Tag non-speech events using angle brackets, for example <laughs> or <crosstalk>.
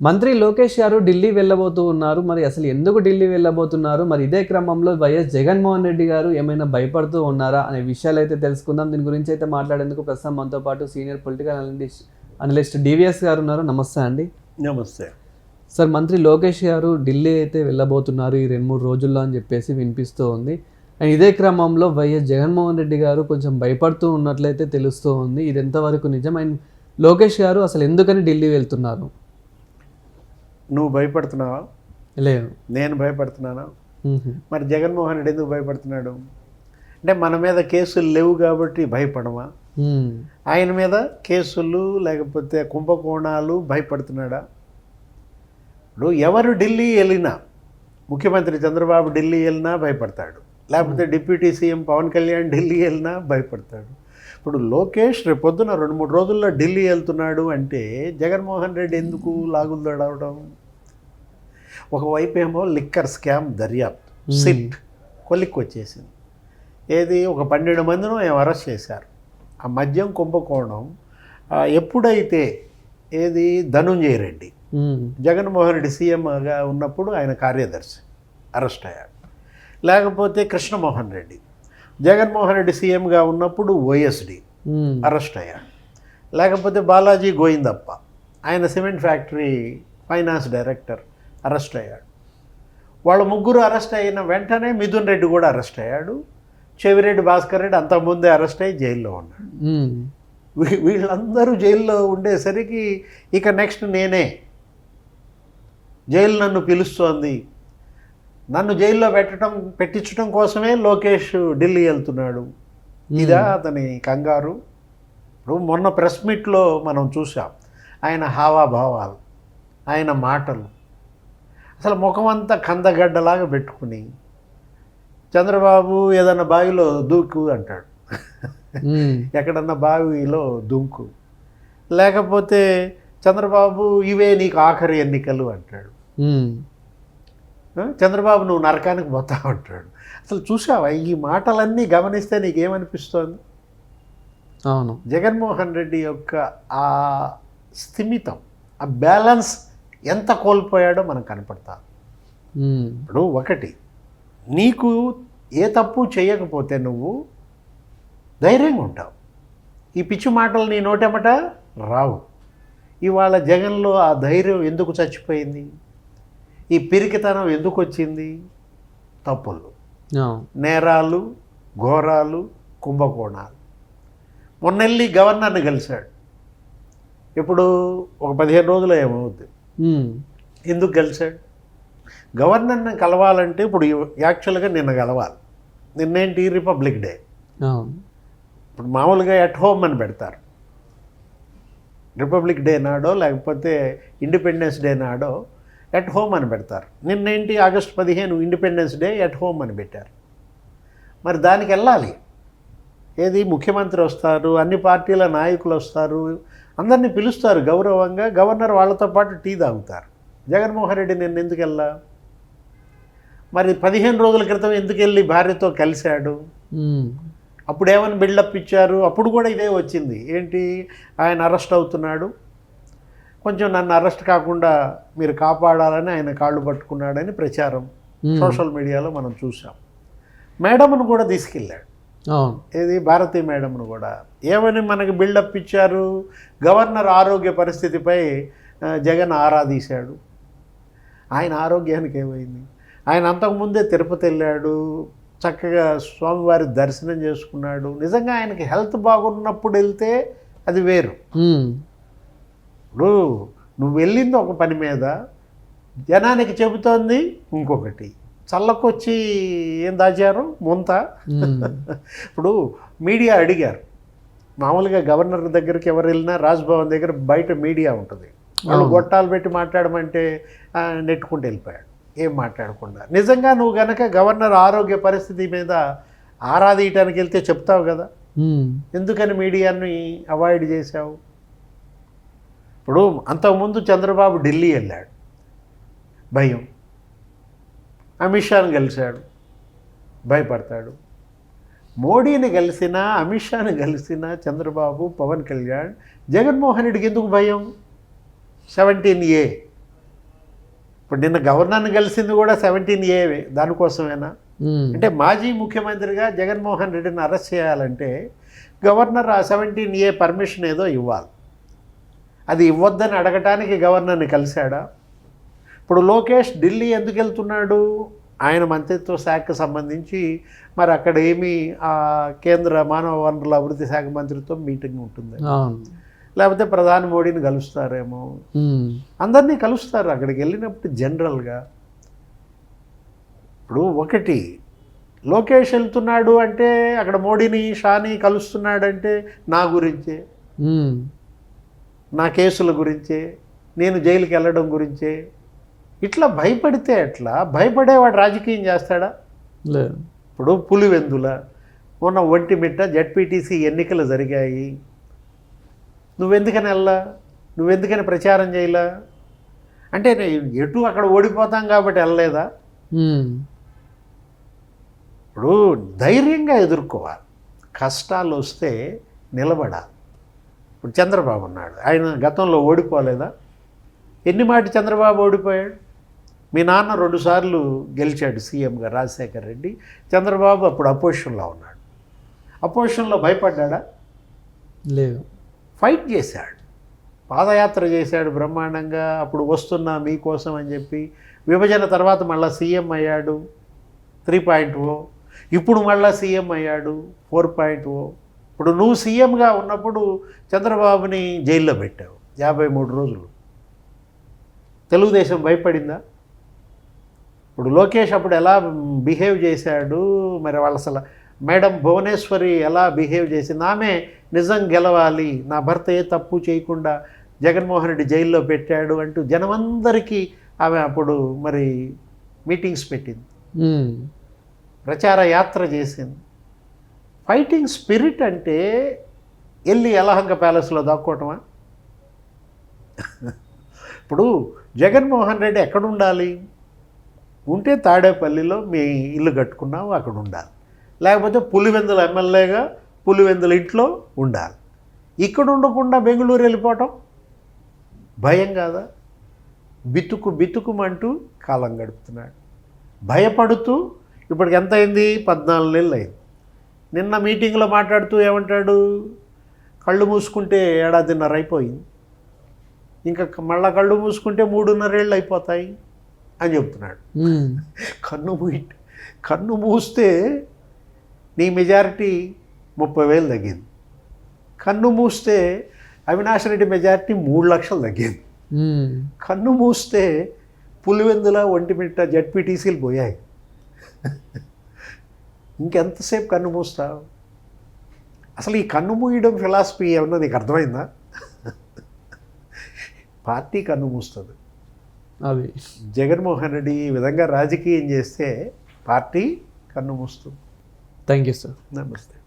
మంత్రి లోకేష్ గారు ఢిల్లీ వెళ్ళబోతూ ఉన్నారు. మరి అసలు ఎందుకు ఢిల్లీ వెళ్ళబోతున్నారు? మరి ఇదే క్రమంలో వైఎస్ జగన్మోహన్ రెడ్డి గారు ఏమైనా భయపడుతూ ఉన్నారా? అనే విషయాలు అయితే తెలుసుకుందాం. దీని గురించి అయితే మాట్లాడేందుకు ప్రస్తుతం మనతో పాటు senior political analyst analyst DVS గారు ఉన్నారు. నమస్తే అండి. నమస్తే. సార్ మంత్రి లోకేష్ గారు ఢిల్లీ అయితే వెళ్ళబోతున్నారు ఈ రెండు మూడు రోజుల్లో అని చెప్పేసి వినిపిస్తూ ఉంది. అండ్ ఇదే క్రమంలో వైఎస్ జగన్మోహన్ రెడ్డి గారు కొంచెం భయపడుతూ ఉన్నట్లయితే తెలుస్తూ ఉంది. ఇది ఎంతవరకు నిజం? అండ్ లోకేష్ గారు అసలు ఎందుకని ఢిల్లీ వెళ్తున్నారు? నువ్వు భయపడుతున్నావా? లేదు. నేను భయపడుతున్నానా. మరి జగన్మోహన్ రెడ్డి ఎందుకు భయపడుతున్నాడు? అంటే మన మీద కేసులు లేవు కాబట్టి భయపడమా. ఆయన మీద కేసులు లేకపోతే కుంభకోణాలు భయపడుతున్నాడా? ఇప్పుడు ఎవరు ఢిల్లీ వెళ్ళినా ముఖ్యమంత్రి చంద్రబాబు ఢిల్లీ వెళ్ళినా భయపడతాడు. లేకపోతే డిప్యూటీ సీఎం పవన్ కళ్యాణ్ ఢిల్లీ వెళ్ళినా భయపడతాడు. ఇప్పుడు లోకేష్ రేపు పొద్దున రెండు మూడు రోజుల్లో ఢిల్లీ వెళ్తున్నాడు అంటే జగన్మోహన్ రెడ్డి ఎందుకు లాగులు దొడవడం? ఒకవైపు ఏమో లిక్కర్ స్కామ్ దర్యాప్తు సిట్ కొలిక్కి వచ్చేసింది ఏది ఒక పన్నెండు మందిను ఏమో అరెస్ట్ చేశారు. ఆ మద్యం కుంభకోణం ఎప్పుడైతే ఏది ధనుంజయ రెడ్డి మ్మ్. జగన్మోహన్ రెడ్డి సీఎంగా ఉన్నప్పుడు ఆయన కార్యదర్శి అరెస్ట్ అయ్యాడు. లేకపోతే కృష్ణమోహన్ రెడ్డి జగన్మోహన్ రెడ్డి సీఎంగా ఉన్నప్పుడు ఓఎస్డి మ్మ్. అరెస్ట్ అయ్యాడు. లేకపోతే బాలాజీ గోయిందప్ప ఆయన cement factory finance director arrest అయ్యాడు. వాళ్ళ ముగ్గురు అరెస్ట్ అయిన వెంటనే మిథున్ రెడ్డి కూడా అరెస్ట్ అయ్యాడు. చెవిరెడ్డి భాస్కర్ రెడ్డి అంతకుముందే అరెస్ట్ అయ్యి జైల్లో ఉన్నాడు. వీళ్ళందరూ జైల్లో ఉండేసరికి ఇక నెక్స్ట్ నేనే. జైలు నన్ను పిలుస్తోంది. నన్ను జైల్లో పెట్టడం పెట్టించడం కోసమే లోకేష్ ఢిల్లీ వెళ్తున్నాడు. ఇదా అతని కంగారు. ఇప్పుడు మొన్న ప్రెస్ మీట్లో మనం చూసాం ఆయన హావాభావాలు ఆయన మాటలు. అసలు ముఖం అంతా కందగడ్డలాగా పెట్టుకుని చంద్రబాబు ఏదన్నా బావిలో దూకు అంటాడు. ఎక్కడన్నా బావిలో దుంకు. లేకపోతే చంద్రబాబు ఇవే నీకు ఆఖరి ఎన్నికలు అంటాడు? చంద్రబాబు నువ్వు నరకానికి పోతావు అంటాడు. అసలు చూసావా ఈ మాటలన్నీ గమనిస్తే నీకేమనిపిస్తోంది? అవును. జగన్మోహన్ రెడ్డి యొక్క ఆ స్థిమితం ఆ బ్యాలెన్స్ ఎంత కోల్పోయాడో మనకు కనపడతా. ఇప్పుడు ఒకటి నీకు ఏ తప్పు చేయకపోతే నువ్వు ధైర్యంగా ఉంటావు. ఈ పిచ్చి మాటలు నీ నోటెమట రావు. ఇవాళ జగన్లో ఆ ధైర్యం ఎందుకు చచ్చిపోయింది? ఈ పిరికితనం ఎందుకు వచ్చింది? తప్పులు. నేరాలు ఘోరాలు కుంభకోణాలు. మొన్నెళ్ళి గవర్నర్ని కలిశాడు. ఇప్పుడు ఒక పదిహేను రోజులు ఏమవుద్ది? మ్మ్. ఎందుకు కలిశాడు గవర్నర్ని కలవాలంటే ఇప్పుడు యాక్చువల్గా నిన్న కలవాలి. నిన్నేంటి? రిపబ్లిక్ డే ఇప్పుడు మామూలుగా ఎట్ హోమ్ అని పెడతారు. రిపబ్లిక్ డే నాడో లేకపోతే ఇండిపెండెన్స్ డే నాడో ఎట్ హోమ్ అని పెడతారు. నిన్నేంటి? ఆగస్ట్ పదిహేను ఇండిపెండెన్స్ డే ఎట్ హోమ్ అని పెట్టారు. మరి దానికి వెళ్ళాలి. ఏది? ముఖ్యమంత్రి వస్తారు అన్ని పార్టీల నాయకులు వస్తారు అందరినీ పిలుస్తారు గౌరవంగా. గవర్నర్ వాళ్ళతో పాటు టీ తాగుతారు. జగన్మోహన్ రెడ్డి నిన్న ఎందుకు వెళ్ళా? మరి పదిహేను రోజుల క్రితం ఎందుకు వెళ్ళి భార్యతో కలిశాడు. అప్పుడు ఏమని బిల్డప్ ఇచ్చారు? అప్పుడు కూడా ఇదే వచ్చింది. ఏంటి? ఆయన అరెస్ట్ అవుతున్నాడు. కొంచెం నన్ను అరెస్ట్ కాకుండా మీరు కాపాడాలని ఆయన కాళ్ళు పట్టుకున్నాడని ప్రచారం. సోషల్ మీడియాలో మనం చూసాం మేడంను కూడా తీసుకెళ్ళాడు. ఏది భారతీ మేడంను కూడా. ఏమని మనకి బిల్డప్ ఇచ్చారు? గవర్నర్ ఆరోగ్య పరిస్థితిపై జగన్ ఆరాధీశాడు ఆయన ఆరోగ్యానికి ఏమైంది? ఆయన అంతకుముందే తిరుపతి వెళ్ళాడు. చక్కగా స్వామివారి దర్శనం చేసుకున్నాడు. నిజంగా ఆయనకి హెల్త్ బాగున్నప్పుడు వెళ్తే అది వేరు. ఇప్పుడు నువ్వు వెళ్ళింది ఒక పని మీద. జనానికి చెబుతోంది ఇంకొకటి. చల్లకొచ్చి ఏం దాచారు? ముంత. ఇప్పుడు మీడియా అడిగారు. మామూలుగా గవర్నర్ దగ్గరికి ఎవరు వెళ్ళినా రాజ్భవన్ దగ్గర బయట మీడియా ఉంటుంది. వాళ్ళు. గొట్టాలు పెట్టి మాట్లాడమంటే నెట్టుకుంటూ వెళ్ళిపోయాడు. ఏం మాట్లాడకుండా. నిజంగా నువ్వు గనక గవర్నర్ ఆరోగ్య పరిస్థితి మీద ఆరాధీయటానికి వెళ్తే చెప్తావు కదా. ఎందుకని మీడియాని అవాయిడ్ చేశావు? ఇప్పుడు అంతకుముందు చంద్రబాబు ఢిల్లీ వెళ్ళాడు. భయం. అమిత్ షాని కలిశాడు భయపడతాడు. మోడీని కలిసినా అమిత్ షాని కలిసినా చంద్రబాబు పవన్ కళ్యాణ్ జగన్మోహన్ రెడ్డికి ఎందుకు భయం? Seventeen A. ఇప్పుడు నిన్న గవర్నర్ని కలిసింది కూడా సెవెంటీన్ ఏవే దానికోసమేనా? అంటే మాజీ ముఖ్యమంత్రిగా జగన్మోహన్ రెడ్డిని అరెస్ట్ చేయాలంటే గవర్నర్ ఆ సెవెంటీన్ ఏ పర్మిషన్ ఏదో ఇవ్వాలి. అది ఇవ్వద్దని అడగటానికి గవర్నర్ని కలిశాడా? ఇప్పుడు లోకేష్ ఢిల్లీ ఎందుకు వెళ్తున్నాడు? ఆయన మంత్రిత్వ శాఖకు సంబంధించి మరి అక్కడ ఏమి ఆ కేంద్ర మానవ వనరుల అభివృద్ధి శాఖ మంత్రితో మీటింగ్ ఉంటుంది. లేకపోతే ప్రధాని మోడీని కలుస్తారేమో? అందరినీ కలుస్తారు అక్కడికి వెళ్ళినప్పుడు జనరల్గా. ఇప్పుడు ఒకటి లోకేష్ వెళ్తున్నాడు అంటే అక్కడ మోడీని షాని కలుస్తున్నాడంటే నా గురించే? నా కేసుల గురించే? నేను జైలుకి వెళ్ళడం గురించే? ఇట్లా భయపడితే ఎట్లా? భయపడేవాడు రాజకీయం చేస్తాడా? లేదు. ఇప్పుడు పులివెందుల మొన్న ఒంటిమిట్ట జడ్పీటీసీ ఎన్నికలు జరిగాయి. నువ్వెందుకని వెళ్ళా? నువ్వెందుకని ప్రచారం చేయలా? అంటే ఎటు అక్కడ ఓడిపోతాం కాబట్టి వెళ్ళలేదా? ఇప్పుడు ధైర్యంగా ఎదుర్కోవాలి. కష్టాలు వస్తే నిలబడాలి. ఇప్పుడు చంద్రబాబు ఉన్నాడు. ఆయన గతంలో ఓడిపోలేదా? ఎన్ని మాట చంద్రబాబు ఓడిపోయాడు? మీ నాన్న రెండుసార్లు గెలిచాడు సీఎంగా రాజశేఖర్ రెడ్డి. చంద్రబాబు అప్పుడు అపోజిషన్లో ఉన్నాడు. అపోజిషన్లో భయపడ్డా లేదు. ఫైట్ చేశాడు. పాదయాత్ర చేశాడు బ్రహ్మాండంగా. అప్పుడు వస్తున్నా మీకోసం అని చెప్పి విభజన తర్వాత మళ్ళీ సీఎం అయ్యాడు. త్రీ పాయింట్ ఓ ఇప్పుడు మళ్ళీ సీఎం అయ్యాడు. ఫోర్ పాయింట్ ఓ ఇప్పుడు నువ్వు సీఎంగా ఉన్నప్పుడు చంద్రబాబుని జైల్లో పెట్టావు. యాభై మూడు రోజులు. తెలుగుదేశం భయపడిందా? ఇప్పుడు లోకేష్ అప్పుడు ఎలా బిహేవ్ చేశాడు? మరి వాళ్ళు అసలు మేడం భువనేశ్వరి ఎలా బిహేవ్ చేసింది? ఆమె నిజం గెలవాలి నా భర్త ఏ తప్పు చేయకుండా జగన్మోహన్ రెడ్డి జైల్లో పెట్టాడు అంటూ జనమందరికీ ఆమె అప్పుడు మరి మీటింగ్స్ పెట్టింది. ప్రచార యాత్ర చేసింది. ఫైటింగ్ స్పిరిట్ అంటే వెళ్ళి యలహంక ప్యాలెస్లో దాక్కోవటమా <laughs> ఇప్పుడు జగన్మోహన్ రెడ్డి ఎక్కడ ఉండాలి? ఉంటే తాడేపల్లిలో మీ ఇల్లు కట్టుకున్నావు అక్కడ ఉండాలి. లేకపోతే పులివెందుల ఎమ్మెల్యేగా పులివెందుల ఇంట్లో ఉండాలి. ఇక్కడ ఉండకుండా బెంగళూరు వెళ్ళిపోవటం? భయం కాదా? బితుకు బితుకుమంటూ కాలం గడుపుతున్నాడు. భయపడుతూ ఇప్పటికి ఎంత అయింది? పద్నాలుగు నెలలు అయింది. నిన్న మీటింగ్లో మాట్లాడుతూ ఏమంటాడు? కళ్ళు మూసుకుంటే ఏడాదిన్నర అయిపోయింది. ఇంకా మళ్ళా కళ్ళు మూసుకుంటే మూడున్నరేళ్ళు అయిపోతాయి. అని చెప్తున్నాడు. కన్ను మూయి కన్ను మూస్తే నీ మెజారిటీ ముప్పై వేలు తగ్గింది. కన్ను మూస్తే అవినాష్ రెడ్డి మెజారిటీ మూడు లక్షలు తగ్గింది. కన్ను మూస్తే పులివెందుల ఒంటిమిట్ట జడ్పీటీసీలు పోయాయి. ఇంకెంతసేపు కన్ను మూస్తావు? అసలు ఈ కన్ను మూయడం ఫిలాసఫీ ఏమన్నా నీకు అర్థమైందా? పార్టీ కన్ను మూస్తుంది. అది. జగన్మోహన్ రెడ్డి ఈ విధంగా రాజకీయం చేస్తే పార్టీ కన్ను మూస్తుంది. Thank you sir. నమస్తే.